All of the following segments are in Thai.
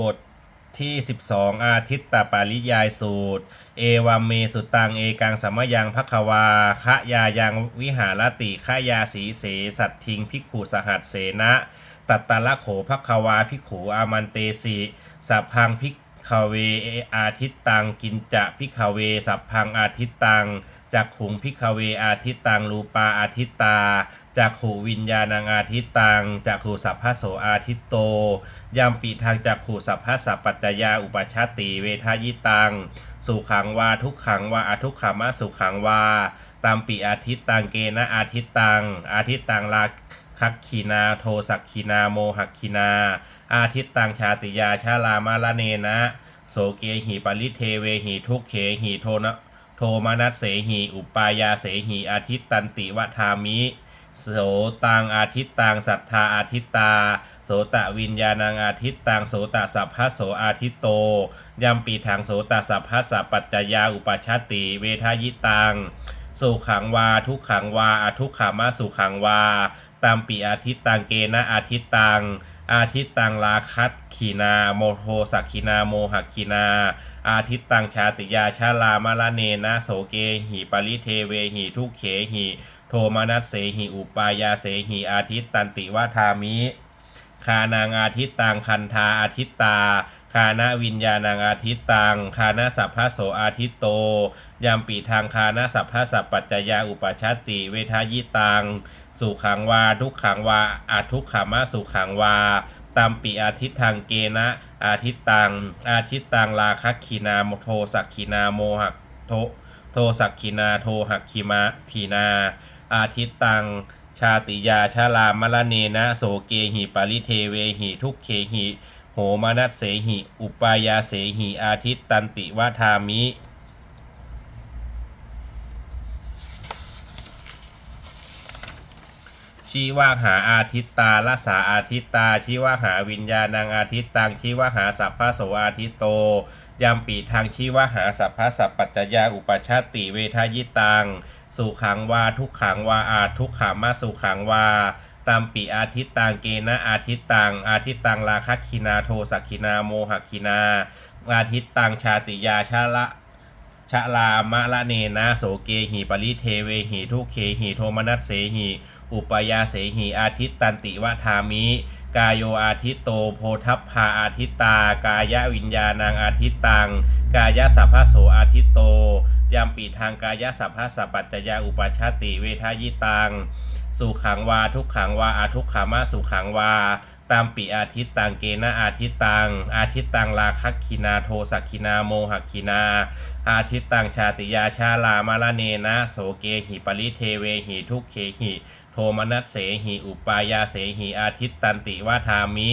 บทที่ 12 อาทิตตปาริยายสูตร เอวามเมสุตัง เอกังสัมยังภควาคะยายังวิหารติคะยาสีเส สัตทิงพิกขุสหัสเสนะตัตตะละโขภควาพิกขูอามันเตสิสัพพังพิกขเวอาทิตตัง กินจะพิกขเว สัพพังอาทิตตัง จักขุงพิกเวอาทิตตังรูปาอาทิตตาจักขูวิญญาณังอาทิตตังจักขูสัพพะโสอาทิตโตยามปีทางจักขูสัพพะสัพปัจจยาอุปชาติเวทายิตังสุขังวาทุกขังวาอาทุกขามะสุขังวาตามปีอาทิตตังเกนะอาทิตตังอาทิตตังลาคักขีนาโทสักขีนาโมหักขีนา อาทิตตังชาติยาชาลามาลเนนะ โสเกหิปริเทเวหิทุกเขหิโทนะ โทมานัสเสหิอุปายาเสหิอาทิตตันติวทามิ โสตังอาทิตตังสัทธาอาทิตตา โสตะวิญญาณังอาทิตตังโสตะสัพพะโสอาทิตโตยัมปีทางโสตะสัพพะสัพปัจจยาอุปชาติ เวทายิตังสุขังวาทุกขังวาอทุกขามาสุขังวาตามปีอาทิตตังเกนะอาทิตตัง อาทิตตังลาคัตขีนา โมโทสักขีนาโมหักขีนา อาทิตตังชาติยาชาลามาลเนนะโสเกหิปริเทเวหิทุกเขหิ โทมานัสเสหิอุปายาเสหิอาทิตตันติวาทามิ คานางอาทิตตังคันธาอาทิตตา คานาวิญญาณังอาทิตตัง คานาสัพพะโสอาทิตโตยามปีทางคานาสัพพะสัพปัจจยาอุปชาติ เวทายิตัง สุขังวา ทุกขังวาอาทุกขามะสุขังวาตามปีอาทิตทางเกนะอาทิตตัง อาทิตตังลาคัคขีนาโมโทสักขีนาโมหักโทโทสักขีนาโทหักขีมาพีนา อาทิตตัง ชาติยาชาลามะละเนนะโสเกหิปาริเทเวหิทุกเคหิโหมนัสเสหิ อุปายาเสหิอาทิตตันติวาทามิ ชีวาหาอาทิตตาละสาอาทิตตาชีวาหาวิญญาณังอาทิตตังชีวาหาสัพพะโสอาทิตโตยามปีทางชีวาหาสัพพะสัพปัจจยาอุปชาติเวทายิตังสุขังวาทุกขังวาอาทุกขามาสุขังวาตามปีอาทิตตังเกนะอาทิตตังอาทิตตังราคคินาโทสักคินาโมหคินา อาทิตตังชาติยาชาละชะลามะละเนนะโสเกหิปริเทเวหิทุเคหิโทมนัสเสหิ อุปยาเสหีอาทิตตันติวะทามิ กายโยอาทิตโตโพทัพพาอาทิตตากายะวิญญาณังอาทิตตัง กายะสัพพะโสอาทิตโตยามปีทางกายะสัพพะสัพปัจจยาอุปชาติเวทายิตัง สุขังวาทุกขังวาอาทุกขามาสุขังวา ตามปีอาทิตตังเกนะอาทิตตังอาทิตตังลาคัคคินาโทสักคินาโมหักคินา อาทิตตังชาติยาชาลามาลเนนะโสเกหิปริเทเวหิทุกเคหิโทมนัสเสหิอุปายาเสหิอาทิตตันติวาทามิ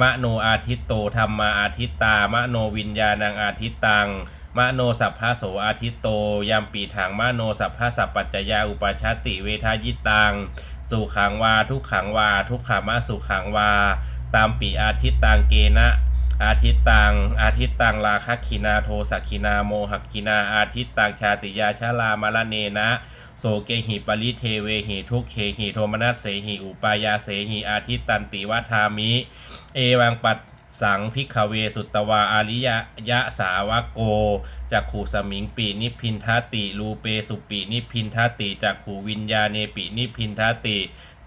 มโนอาทิตโตธรรมาอาทิตตามโนวิญญาณังอาทิตตัง มโนสัพพะโสอาทิตโตยามปีถังมโนสัพพะสัพปัจจยาอุปชาติเวทายิตังสุขังวาทุกขังวาทุกขามาสุขังวา ตามปีอาทิตตังเกนะอาทิตตัง อาทิตตังลาคคินาโทสักคินาโมหักคินา อาทิตตังชาติยาชาลามาลเนนะ โสเกหิปริเทเวหิทุกเคหิโทมนัสเสหิอุปายาเสหิอาทิตตันติวทามิ เอวังปัด สังพิกเวสุตวาอาริยะยะสาวกโกจากขู่สมิงปีนิพินทติรูเปสุปีนิพินทติจากขู่วิญญาเนปินิพินทติ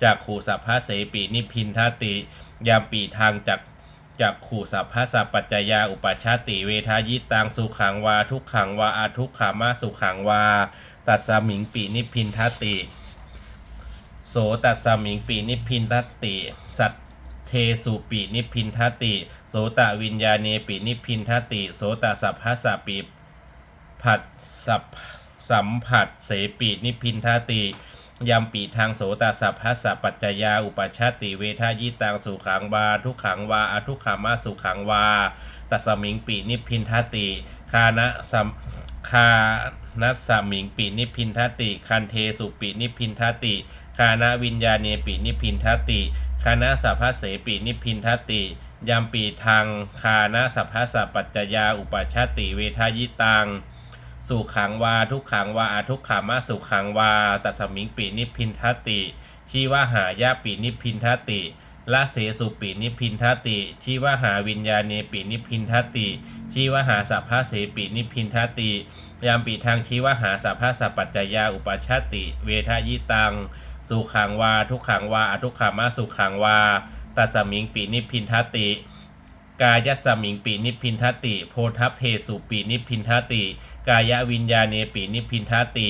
จากขู่สัพพะเสปีนิพินทติยามปีทางจากจากขู่สัพพะสัพปัจจยาอุปชาติเวทายิตังสุขังวาทุกขังวาอาทุกขามาสุขังวา ตัดสมิงปีนิพินทติ โสตัสสมิงปีนิพพินทติ สัต เทสุปีนิพินทติ โสตะวิญญาเนปีนิพินทติ โสตสัพพะสปีผัดสัพสัมผัสเสปีนิพินทติยามปีทางโสตสัพพะสัพปัจจยาอุปชาติเวทายิตังสุขังวา ทุกขังวาอทุกขามาสุขังวาตัสมิงปีนิพพินทติคานะสัม คานัสสมิงปีนิพินทติ คันเทสุปีนิพินทติคานาวิญญาเนปีนิพินทติคานาสัพพะเสปีนิพินทติยามปีทางคานาสัพพะสัปัจจยาอุปชาติเวทายิตังสุขังวาทุกขังวาอาทุกขามาสุขังวาตัสมิงปีนิพินทติชีวหายาปีนิพพินทติ ละเสสุปินิพินทติชีวหาวิญญาเนปินิพินทติชีวหาสัพพะเสปินิพินทติยามปีทางชีวหาสัพพะสัพปัจจยาอุปชาติ เวทายิตัง สุขังวา ทุกขังวาอทุกขามาสุขังวา ตัสมิงปีนิพินทติ กายสมิงปีนิพินทติ โพธเพสุปีนิพินทติ กายวิญญาเนปีนิพพินทติ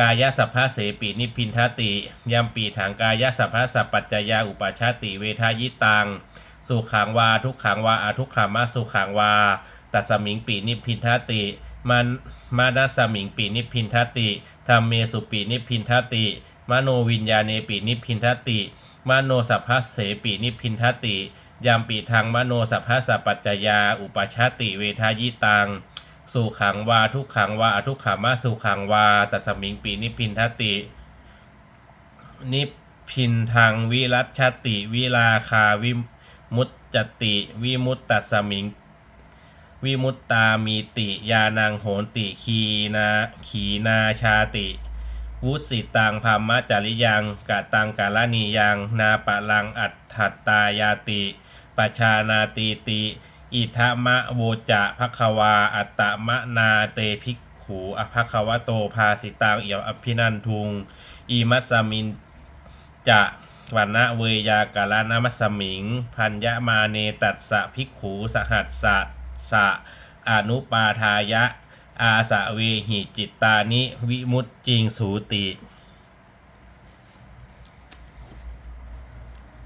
กายสัพพะเสปีนิพพินทติยามปีถังกายสัพพะสัพปัจจยาอุปชาติเวทายิตังสุขังวาทุกขังวาอาทุกขามาสุขังวาตัสมิงปีนิพพินทติมันมานัสมิงปีนิพพินทติธรรมเมสุปีนิพพินทติมโนวิญญาเนปีนิพพินทติมโนสัพพะเสปีนิพพินทติยามปีทางมโนสัพพะสัพปัจจยาอุปชาติเวทายิตัง สุขังวาทุกขังวาอทุกขามาสุขังวาตัสมิงปีนิพินทติ นิพินทางวิรัชติวิลาคาวิมุตจติวิมุตตัสมิงวิมุตตามีติยานังโหนติขีนาขีนาชาติ วุสิตังพามะจาริยังกะตังกาลนียัง นาปะลังอัตถตตายาติปชานาตีติ อิทามะโวจะภควา อัตตมะนาเตภิกขูอภควโตภาสิตังเอียอภินันทุงอีมัสมินจะวันนะเวยากาลานามัสสมิง พัญญามาเนตัสสะภิกขูสหัสสะสะอนุปาทายะ อาสะเวหิจิตตานิ วิมุตจิงสูติ